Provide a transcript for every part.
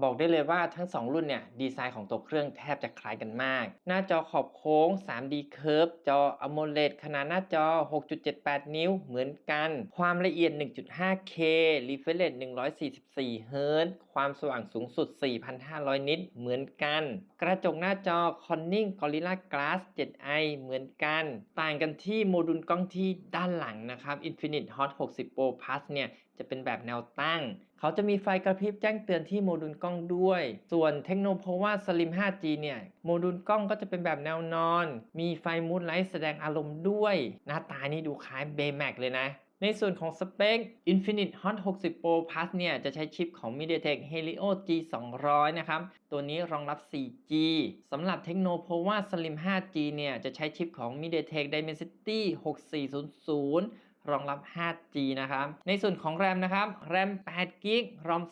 บอกได้เลยว่าทั้ง 2 รุ่นเนี่ยดีไซน์ของตัวเครื่องแทบจะคล้ายกันมาก หน้าจอขอบโค้ง 3D Curve จอ AMOLED ขนาดหน้าจอ 6.78 นิ้วเหมือนกัน ความละเอียด 1.5K refresh rate 144 Hz ความสว่างสูงสุด 4,500 นิตเหมือนกัน กระจกหน้าจอ Corning Gorilla Glass 7i เหมือนกัน ต่างกันที่โมดูลกล้องที่ด้านหลังนะครับ Infinix Hot 60 Pro Plus เนี่ยจะเป็นแบบแนวตั้ง เขาจะมีไฟกระพริบแจ้งเตือนที่โมดูลกล้องด้วย ส่วน Technopova Slim 5G เนี่ย โมดูลกล้องก็จะเป็นแบบแนวนอน มีไฟมูดไลท์แสดงอารมณ์ด้วย หน้าตานี่ดูคล้าย Baymax เลยนะในส่วนของสเปค Infinix Hot 60 Pro Plus เนี่ยจะใช้ชิปของ MediaTek Helio G 200 นะครับ ตัวนี้รองรับ 4G สำหรับ Technopova Slim 5G เนี่ยจะใช้ชิปของ MediaTek Dimensity 6400 รองรับ 5G นะครับ ในส่วนของ RAM นะครับ RAM 8 g b ROM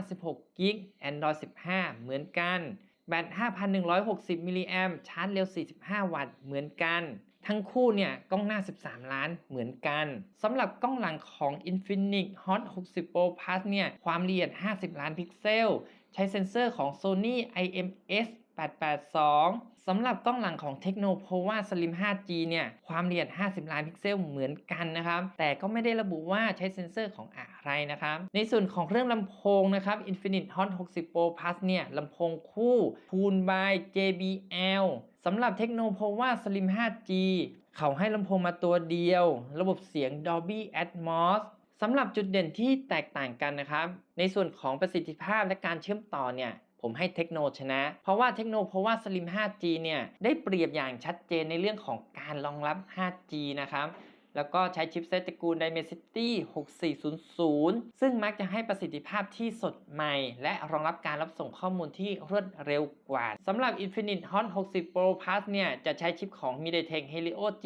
256 g b Android 15 เหมือนกัน แบต 5,160 มิลลิแอมชาร์จเร็ว 45 วัตต์ เหมือนกัน ทั้งคู่เนี่ยกล้องหน้า 13 ล้านเหมือนกัน สำหรับกล้องหลังของ Infinix Hot 60 Pro Plus เนี่ย ความละเอียด 50 ล้านพิกเซล ใช้เซ็นเซอร์ของ Sony IMX 882 สำหรับกล้องหลังของ Technopova Slim 5G เนี่ย ความละเอียด 50 ล้านพิกเซลเหมือนกันนะครับ แต่ก็ไม่ได้ระบุว่าใช้เซ็นเซอร์ของอะไรนะครับ ในส่วนของเครื่องลำโพงนะครับ Infinix Hot 60 Pro Plus เนี่ยลำโพงคู่ Pool by JBL สำหรับ Technopova Slim 5G เขาให้ลำโพงมาตัวเดียว ระบบเสียง Dolby Atmos สำหรับจุดเด่นที่แตกต่างกันนะครับ ในส่วนของประสิทธิภาพและการเชื่อมต่อเนี่ย ผมให้เทคโนชนะ เพราะว่าเทคโนเพราะว่า Slim 5G เนี่ยได้เปรียบอย่างชัดเจนในเรื่องของการรองรับ 5G นะครับแล้วก็ใช้ชิปเซตตระกูล Dimensity 6400 ซึ่งมักจะให้ประสิทธิภาพที่สดใหม่ และรองรับการรับส่งข้อมูลที่รวดเร็วกว่า สำหรับ Infinix Hot 60 Pro Plus เนี่ย จะใช้ชิปของ MediaTek Helio G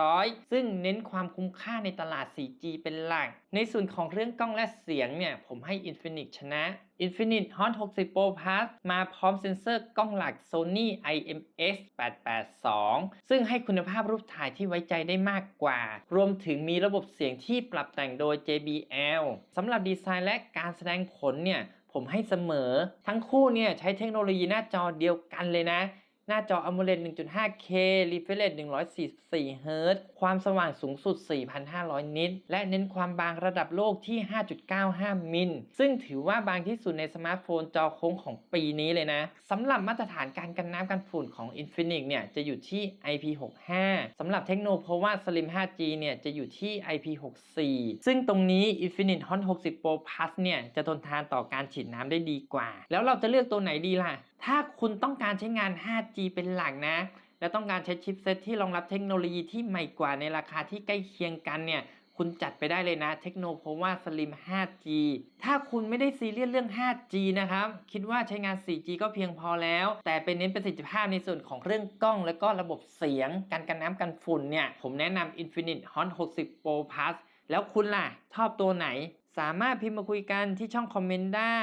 200 ซึ่งเน้นความคุ้มค่าในตลาด 4G เป็นหลัก ในส่วนของเรื่องกล้องและเสียงเนี่ย ผมให้ Infinix ชนะ Infinix Hot 60 Pro Plus มาพร้อมเซ็นเซอร์กล้องหลัก Sony IMX 882 ซึ่งให้คุณภาพรูปถ่ายที่ไว้ใจได้มากกว่า รวมถึงมีระบบเสียงที่ปรับแต่งโดย JBL สำหรับดีไซน์และการแสดงผลเนี่ย ผมให้เสมอ ทั้งคู่เนี่ยใช้เทคโนโลยีหน้าจอเดียวกันเลยนะ หน้าจอ AMOLED 1.5K refresh rate 144 Hz ความสว่างสูงสุด 4,500 นิต และเน้นความบางระดับโลกที่ 5.95 มิล ซึ่งถือว่าบางที่สุดในสมาร์ทโฟนจอโค้งของปีนี้เลยนะ สำหรับมาตรฐานการกันน้ำกันฝุ่นของ Infinix เนี่ยจะอยู่ที่ IP65 สำหรับเทคโนเพราะว่า Slim 5G เนี่ยจะอยู่ที่ IP64 ซึ่งตรงนี้ Infinix Hot 60 Pro Plus เนี่ยจะทนทานต่อการฉีดน้ำได้ดีกว่า แล้วเราจะเลือกตัวไหนดีล่ะ ถ้าคุณต้องการใช้งาน 5G G เป็นหลักนะ และต้องการใช้ชิปเซตที่รองรับเทคโนโลยีที่ใหม่กว่าในราคาที่ใกล้เคียงกันเนี่ยคุณจัดไปได้เลยนะเทคโนโพว่า Slim 5G ถ้าคุณไม่ได้ซีเรียสเรื่อง 5G นะครับ คิดว่าใช้งาน 4G ก็เพียงพอแล้ว แต่เป็นเน้นประสิทธิภาพในส่วนของเรื่องกล้อง และก็ระบบเสียง การกันน้ำกันฝุ่นเนี่ย ผมแนะนำ Infinix Hot 60 Pro Plus แล้วคุณล่ะ ชอบตัวไหน สามารถพิมพ์มาคุยกันที่ช่องคอมเมนต์ได้